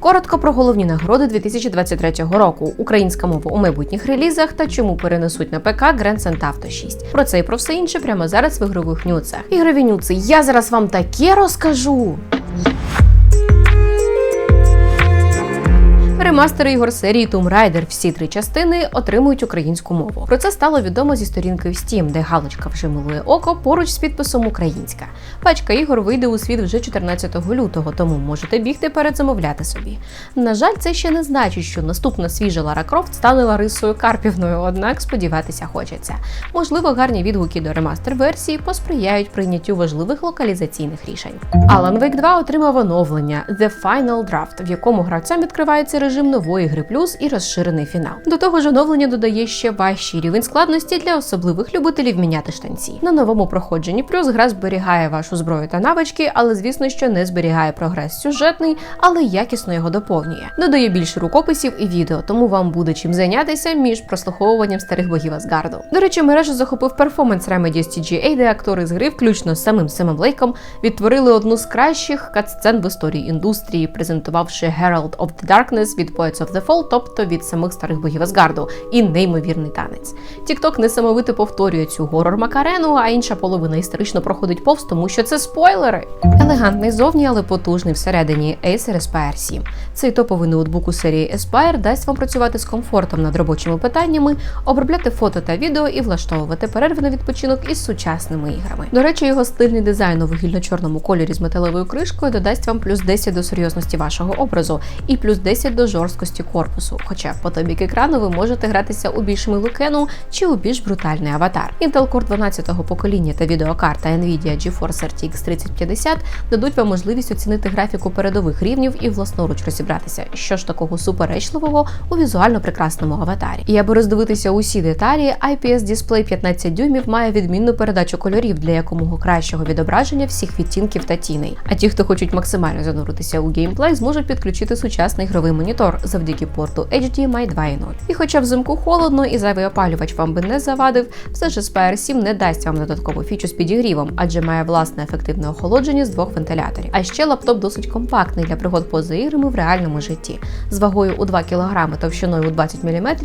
Коротко про головні нагороди 2023 року, українська мова у майбутніх релізах та чому перенесуть на ПК Grand Theft Auto 6. Про це і про все інше прямо зараз в ігрових нюцах. Ігрові нюци, я зараз вам таке розкажу. Ремастери ігор серії Tomb Raider всі три частини отримують українську мову. Про це стало відомо зі сторінки в Steam, де галочка вже милує око поруч з підписом Українська. Пачка ігор вийде у світ вже 14 лютого, тому можете бігти передзамовляти собі. На жаль, це ще не значить, що наступна свіжа Лара Крофт стане Ларисою Карпівною, однак сподіватися хочеться. Можливо, гарні відгуки до ремастер версії посприяють прийняттю важливих локалізаційних рішень. Alan Wake 2 отримав оновлення The Final Draft, в якому гравцям відкривається режим нової гри плюс і розширений фінал. До того ж, оновлення додає ще важчий рівень складності для особливих любителів міняти штанці. На новому проходженні плюс гра зберігає вашу зброю та навички, але звісно, що не зберігає прогрес сюжетний, але якісно його доповнює. Додає більше рукописів і відео, тому вам буде чим зайнятися між прослуховуванням старих богів Асгарду. До речі, мережу захопив перформанс Remedy TGA, де актори з гри, включно з самим Семом Лейком, відтворили одну з кращих катсцен в історії індустрії, презентувавши Herald of the Darkness від Poets of the Fall, тобто від самих старих богів Асгарду, і неймовірний танець. Тікток несамовито повторює цю горор Макарену, а інша половина історично проходить повз, тому що це спойлери. Елегантний зовні, але потужний всередині Acer Aspire 7. Цей топовий ноутбук у серії Aspire дасть вам працювати з комфортом над робочими питаннями, обробляти фото та відео і влаштовувати перерви на відпочинок із сучасними іграми. До речі, його стильний дизайн у вугільно-чорному кольорі з металевою кришкою додасть вам плюс 10 до серйозності вашого образу і плюс 10 до жорсткості корпусу. Хоча по той бік екрану ви можете гратися у більш милу кену чи у більш брутальний аватар. Intel Core 12-го покоління та відеокарта Nvidia GeForce RTX 3050 дадуть вам можливість оцінити графіку передових рівнів і власноруч розібратися, що ж такого суперечливого у візуально прекрасному аватарі. І аби роздивитися усі деталі, IPS дисплей 15 дюймів має відмінну передачу кольорів для якомога кращого відображення всіх відтінків та тіней. А ті, хто хочуть максимально зануритися у геймплей, зможуть підключити сучасний ігровий монітор завдяки порту HDMI 2.0. І хоча взимку холодно і зайвий опалювач вам би не завадив, все ж Aspire 7 не дасть вам додаткову фічу з підігрівом, адже має власне ефективне охолодження з двох вентиляторів. А ще лаптоп досить компактний для пригод поза іграми в реальному житті. З вагою у 2 кг товщиною у 20 мм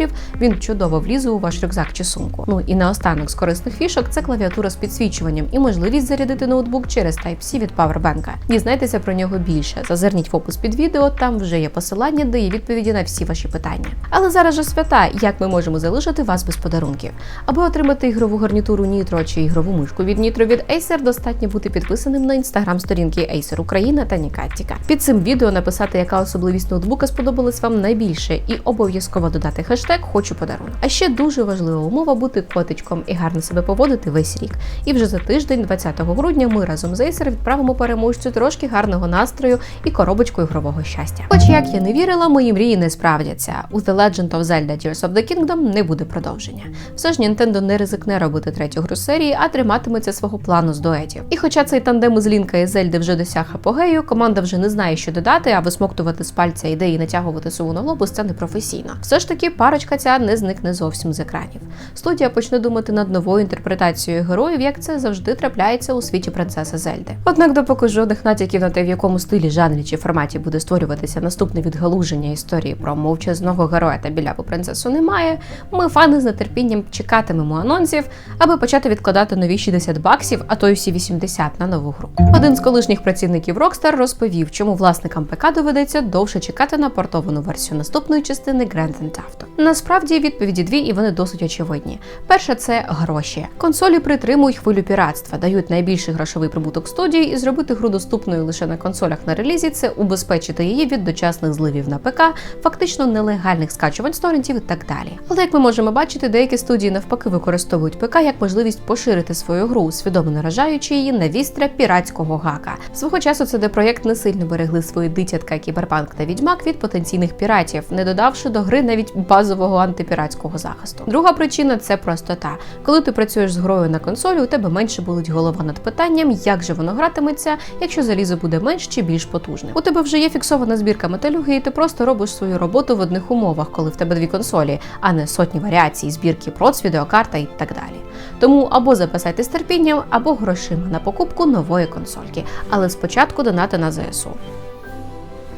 він чудово влізе у ваш рюкзак чи сумку. Ну і наостанок з корисних фішок це клавіатура з підсвічуванням і можливість зарядити ноутбук через Type-C від Powerbank. Дізнайтеся про нього більше. Зазирніть в опис під відео, там вже є посилання, де є відповіді на всі ваші питання. Але зараз же свята, як ми можемо залишити вас без подарунків. Аби отримати ігрову гарнітуру Nitro чи ігрову мишку від Nitro від Acer, достатньо бути підписаним на інстаграм-сторінки Acer Україна та Нікаттіка. Під цим відео написати, яка особливість ноутбука сподобалась вам найбільше, і обов'язково додати хештег Хочу подарунок. А ще дуже важлива умова бути котичком і гарно себе поводити весь рік. І вже за тиждень, 20 грудня, ми разом з Acer відправимо переможцю трошки гарного настрою і коробочку ігрового щастя. Хоч як я не вірила, мої мрії не справдяться. У The Legend of Zelda Tears of the Kingdom не буде продовження. Все ж Nintendo не ризикне робити третю гру серії, а триматиметься свого плану з дуетів. І хоча цей тандем із Лінка і Зельди вже досяг апогею, команда вже не знає, що додати, а висмоктувати з пальця ідеї натягувати сову на глобус це непрофесійно. Все ж таки, парочка ця не зникне зовсім з екранів. Студія почне думати над новою інтерпретацією героїв, як це завжди трапляється у світі принцеси Зельди. Однак, допоки жодних натяків на те, в якому стилі, жанрі чи форматі буде створюватися наступне відгалуження історії про мовчазного героя та біляву принцесу немає, ми фани з нетерпінням чекатимемо анонсів, аби почати відкладати нові 60 баксів, а то й всі 80 на нову гру. Один з колишніх працівників Rockstar розповів, чому власникам ПК доведеться довше чекати на портовану версію наступної частини Grand Theft Auto. Насправді відповіді дві, і вони досить очевидні. Перша це гроші. Консолі притримують хвилю піратства, дають найбільший грошовий прибуток студії, і зробити гру доступною лише на консолях на релізі це убезпечити її від дочасних зливів на ПК, фактично нелегальних скачувань з і так далі. Але як ми можемо бачити, деякі студії навпаки використовують ПК як можливість поширити свою гру, свідомо наражаючи її на вістря піратського гака. Свого часу це де проєкт не сильно берегли свої дитятка Кіберпанк та Відьмак від потенційних піратів, не додавши до гри навіть базового антипіратського захисту. Друга причина це простота. Коли ти працюєш з грою на консолі, у тебе менше болить голова над питанням, як же воно гратиметься, якщо залізо буде менш чи більш потужним. У тебе вже є фіксована збірка металюги, і ти просто робиш свою роботу в одних умовах, коли в тебе дві консолі, а не сотні варіацій, збірки проц, відеокарта і так далі. Тому або записайте з терпінням, або грошима на покупку нової консольки. Але спочатку донати на ЗСУ.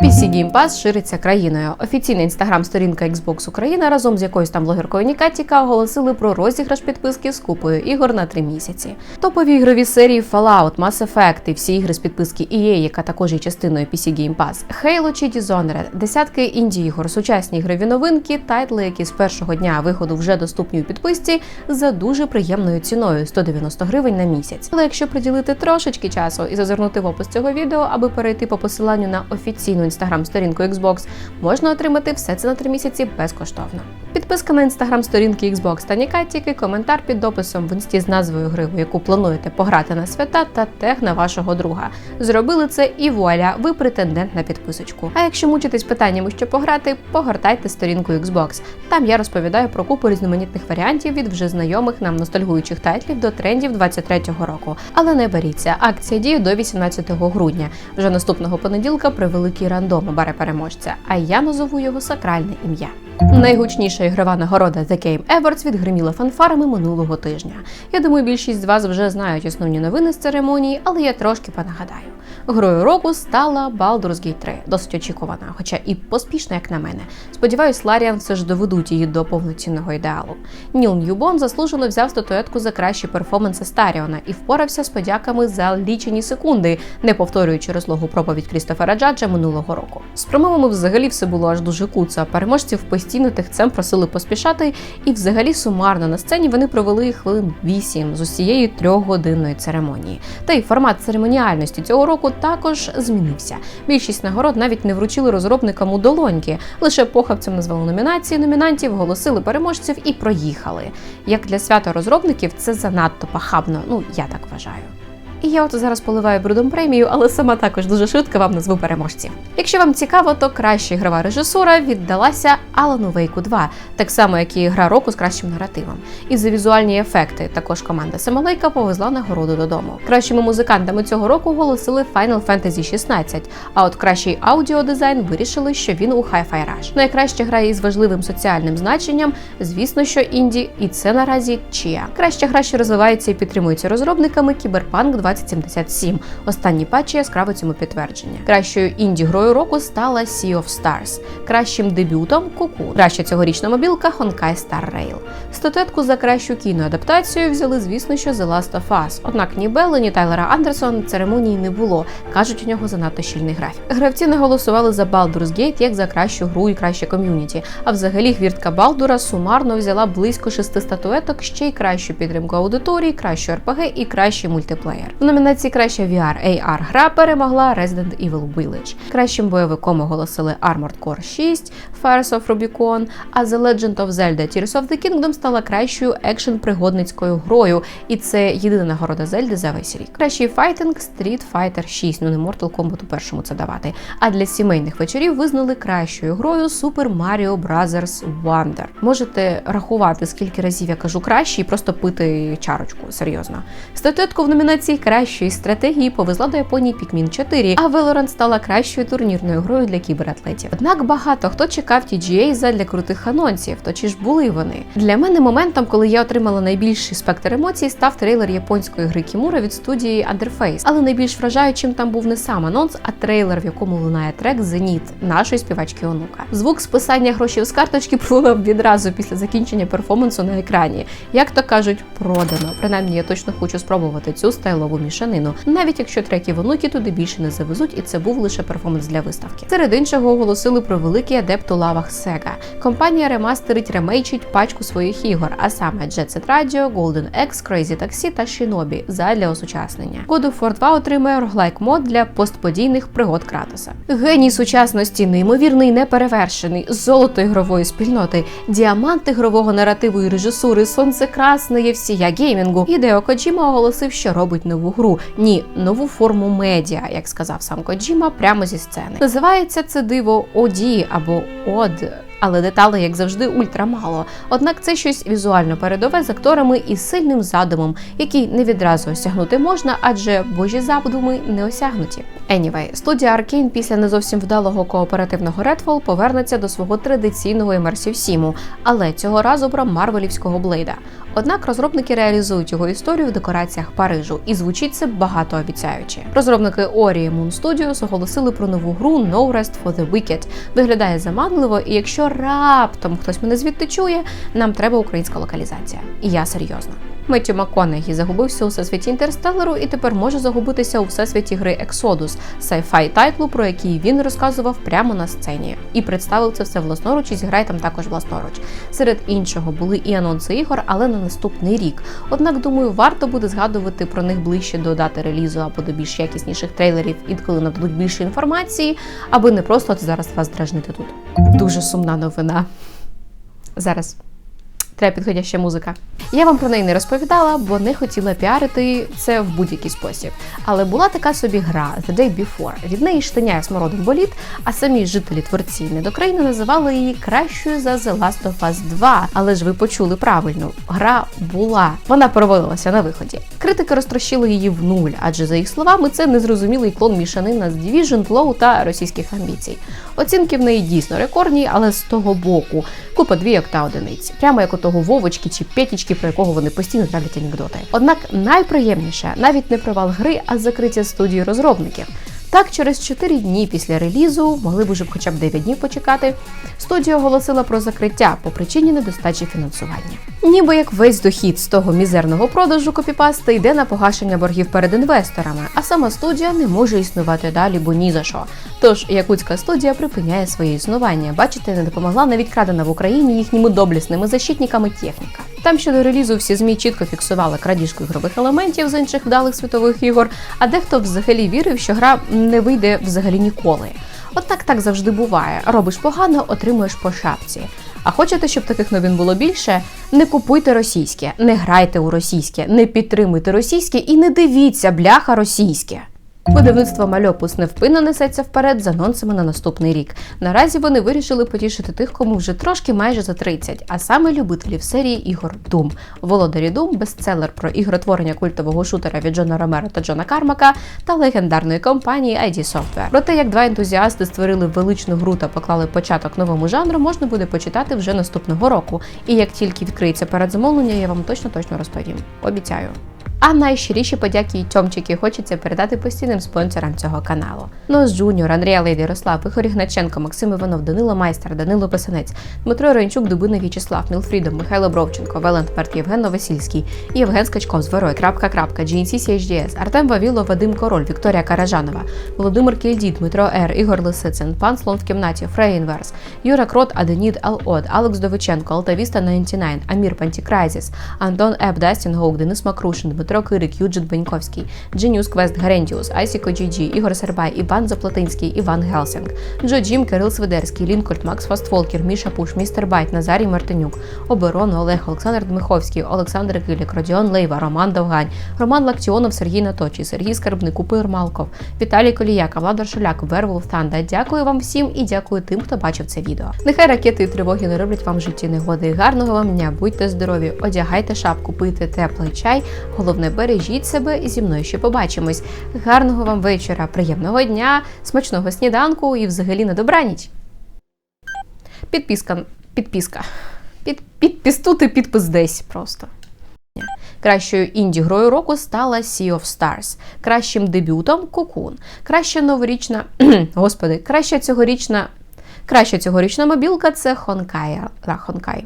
PC Game Pass шириться країною. Офіційна інстаграм-сторінка Xbox Україна разом з якоюсь там блогеркою Нікатіка оголосили про розіграш підписки з купою ігор на три місяці. Топові ігрові серії Fallout, Mass Effect і всі ігри з підписки EA, яка також є частиною PC Game Pass, Halo чи Dishonored, десятки інді ігор, сучасні ігрові новинки, тайтли, які з першого дня виходу вже доступні у підписці за дуже приємною ціною 190 гривень на місяць. Але якщо приділити трошечки часу і зазирнути в опис цього відео, аби перейти по посиланню на офіційну інстаграм-сторінку Xbox, можна отримати все це на три місяці безкоштовно. Підписка на інстаграм-сторінки Xbox та Нікатіки, коментар під дописом в інсті з назвою гри, в яку плануєте пограти на свята, та тег на вашого друга. Зробили це і вуаля, ви претендент на підписочку. А якщо мучитесь питаннями, що пограти, погортайте сторінку Xbox. Там я розповідаю про купу різноманітних варіантів від вже знайомих нам ностальгуючих тайтлів до трендів 23-го року. Але не беріться, акція діє до 18 грудня. Вже наступного понеділка при великий рандом обере переможця. А я назову його сакральне ім'я. Найгучніша ігрова нагорода The Game Awards відгриміла фанфарами минулого тижня. Я думаю, більшість з вас вже знають основні новини з церемонії, але я трошки понагадаю. Грою року стала Baldur's Gate 3, досить очікувана, хоча і поспішна, як на мене. Сподіваюсь, Ларіан все ж доведуть її до повноцінного ідеалу. Ніл Ньюбон заслужено взяв статуетку за кращі перформанси Старіона і впорався з подяками за лічені секунди, не повторюючи розлогу проповідь Крістофера Джаджа минулого року. З промовами взагалі все було аж дуже куца. Переможців постійно тихцем просили поспішати, і взагалі сумарно на сцені вони провели хвилин 8 з усієї трьохгодинної церемонії. Та й формат церемоніальності цього року також змінився. Більшість нагород навіть не вручили розробникам у долоньки, лише похабцям назвали номінації, номінантів, голосили переможців і проїхали. Як для свята розробників, це занадто похабно. Ну я так вважаю. І я от зараз поливаю брудом премію, але сама також дуже швидко вам назву переможців. Якщо вам цікаво, то краща ігрова режисура віддалася Алану Вейку 2, так само як і гра року з кращим наративом. І за візуальні ефекти також команда Семалейка повезла нагороду додому. Кращими музикантами цього року оголосили Final Fantasy 16, а от кращий аудіодизайн вирішили, що він у Hi-Fi Rush. Найкраща гра із важливим соціальним значенням, звісно, що інді, і це наразі Чія. Краща гра, що розвивається і підтримується розробниками Cyberpunk 2077. Останні патчі яскраво цьому підтвердження. Кращою інді грою року стала Sea of Stars, кращим дебютом Куку. Краща цьогорічна мобілка Honkai Star Rail. Статуетку за кращу кіноадаптацію взяли, звісно, що The Last of Us. Однак ні Белли, ні Тайлера Андерсон церемонії не було. кажуть, у нього занадто щільний графік. Гравці не голосували за Baldur's Gate як за кращу гру і краще ком'юніті. А взагалі гвіртка Балдура сумарно взяла близько шести статуеток, ще й кращу підтримку аудиторії, кращу РПГ і кращий мультиплеєр. В номінації Краща VR AR гра перемогла Resident Evil Village. Кращим бойовиком оголосили Armored Core 6, Fires of Rubicon, а The Legend of Zelda Tears of the Kingdom стала кращою екшен пригодницькою грою, і це єдина нагорода Зельди за весь рік. Кращий файтинг Street Fighter 6, ну не Mortal Kombat у першому це давати. А для сімейних вечорів визнали кращою грою Super Mario Bros. Wonder. Можете рахувати, скільки разів я кажу краще, і просто пити чарочку. Серйозно. Статуетку в номінації кращої стратегії повезла до Японії Pikmin 4, а Valorant стала кращою турнірною грою для кібератлетів. Однак багато хто чекав TGA задля крутих анонсів, то чи ж були вони? Для мене моментом, коли я отримала найбільший спектр емоцій, став трейлер японської гри Кімура від студії Underface. Але найбільш вражаючим там був не сам анонс, а трейлер, в якому лунає трек Зеніт нашої співачки онука. Звук списання грошей з карточки пролунав відразу після закінчення перформансу на екрані. Як то кажуть, продано. Принаймні, я точно хочу спробувати цю стайлову мішанину, навіть якщо треки в онуки туди більше не завезуть, і це був лише перформанс для виставки. Серед іншого оголосили про великий адепт у лавах Sega. Компанія ремастерить ремейчить пачку своїх ігор, а саме Jet Set Radio, Golden X, Crazy Taxi та Shinobi задля осучаснення. God of War 2 отримує роглайк мод для постподійних пригод Кратоса. Геній сучасності, неймовірний, неперевершений, золото ігрової спільноти, діамант ігрового наративу і режисури, сонце красне всія геймінгу. Хідео Коджіма оголосив, що робить нову гру. Ні, нову форму медіа, як сказав сам Коджіма, прямо зі сцени. Називається це диво Оді або Од. Але деталей, як завжди, ультрамало. Однак це щось візуально передове з акторами із сильним задумом, який не відразу осягнути можна, адже божі задуми не осягнуті. Anyway, студія Arkane після не зовсім вдалого кооперативного Redfall повернеться до свого традиційного Immersive Сіму, але цього разу про марвелівського блейда. Однак розробники реалізують його історію в декораціях Парижу, і звучить це багатообіцяюче. Розробники Ori Moon Studios оголосили про нову гру No Rest for the Wicked. Виглядає заманливо, і якщо раптом хтось мене звідти чує, нам треба українська локалізація. І я серйозно. Меттю МакКонахі загубився у всесвіті інтерстелеру і тепер може загубитися у всесвіті гри Exodus, сайфай тайтлу, про який він розказував прямо на сцені. І представив це все власноруч і зіграє там також власноруч. Серед іншого були і анонси ігор, але на наступний рік. Однак, думаю, варто буде згадувати про них ближче до дати релізу або до більш якісніших трейлерів, інколи нададуть більше інформації, аби не просто зараз вас дражнити тут. Дуже сумна новина. Зараз. Треба підходяща музика. Я вам про неї не розповідала, бо не хотіла піарити це в будь-який спосіб. Але була така собі гра The Day Before. Від неї штиняє смородом боліт, а самі жителі творці недокраїни називали її кращою за The Last of Us 2. Але ж ви почули правильно, гра була. Вона провалилася на виході. Критики розтрощили її в нуль, адже за їх словами, це незрозумілий клон мішанина з Division, Flow та російських амбіцій. Оцінки в неї дійсно рекордні, але з того боку купа двійок та одиниць, прямо як у того Вовочки чи Петічки, про якого вони постійно травлять анекдоти. Однак найприємніше навіть не провал гри, а закриття студії розробників. Так, через 4 дні після релізу, могли б уже хоча б 9 днів почекати, студія оголосила про закриття по причині недостачі фінансування. Ніби як весь дохід з того мізерного продажу копіпасти йде на погашення боргів перед інвесторами, а сама студія не може існувати далі, бо ні за що. Тож якутська студія припиняє своє існування. Бачите, не допомогла навіть крадена в Україні їхніми доблісними защитниками техніка. Там щодо релізу всі змі чітко фіксували крадіжку ігрових елементів з інших вдалих світових ігор, а дехто взагалі вірив, що гра не вийде взагалі ніколи. Однак так завжди буває. Робиш погано, отримуєш по шапці. А хочете, щоб таких новин було більше? Не купуйте російське, не грайте у російське, не підтримуйте російське і не дивіться бляха російське. Видавництво Мальопус невпинно несеться вперед з анонсами на наступний рік. Наразі вони вирішили потішити тих, кому вже трошки майже за 30, а саме любителів серії ігор Doom. Володарі Doom – бестселер про ігротворення культового шутера від Джона Ромера та Джона Кармака та легендарної компанії ID Software. Про те, як два ентузіасти створили величну гру та поклали початок новому жанру, можна буде почитати вже наступного року. І як тільки відкриється передзамовлення, я вам точно точно розповім. Обіцяю. А найщиріші подяки і тьомчики хочеться передати постійним спонсорам цього каналу. Нос Джуніор, Андрія Лейд, Ярослав, Ігор Ігначенко, Максим Іванов, Данило Майстер, Данило Писанець, Дмитро Ренчук, Дубина В'ячеслав, Мілфрідом, Михайло Бровченко, Велент Перт, Євген Новосільський, Євген Скачков, Зверой, крапка, крапка, GNC CHDS, Артем Вавіло, Вадим Король, Вікторія Каражанова, Володимир Кільдід, Дмитро Р, Ігор Лисицин, Пан Слон в кімнаті, Фрей Інверс, Юра Крот, Аденід Ал-Од, Алекс Довиченко, Алтавіста 99, Амір Пантікрайзіс, Антон Еб, Дастін Гоук, Денис Макрушин, Дмитро Кирик, Юджит Беньковський, Genius Quest Гарентіус, Айсіко GG, Ігор Сербай, Іван Заплатинський, Іван Гелсінг, Джо Джім, Кирил Свидерський, Лінкольд, Макс Фастфолкер, Міша Пуш, Містер Байт, Назарій Мартинюк, Оберон, Олег, Олександр Дмиховський, Олександр Килік, Родіон Лейва, Роман Довгань, Роман Лактіонов, Сергій Наточий, Сергій Скарбник, Купир Малков, Віталій Коліяка, Владар Шуляк, Верволф Танда. Дякую вам всім і дякую тим, хто бачив це відео. Нехай ракети і тривоги не роблять вам житті негоди. Гарного вам дня, будьте здорові, одягайте шапку, пийте теплий чай. Головне, бережіть себе і зі мною ще побачимось. Гарного вам вечора, приємного дня, смачного сніданку і взагалі на добраніч. Підписка. Підписка. Під, підпис тут і підпис десь просто. Кращою інді-грою року стала Sea of Stars, кращим дебютом Кукун, краща новорічна господи, краща цьогорічна. Краща цьогорічна мобілка це Хонкай. Хонкай.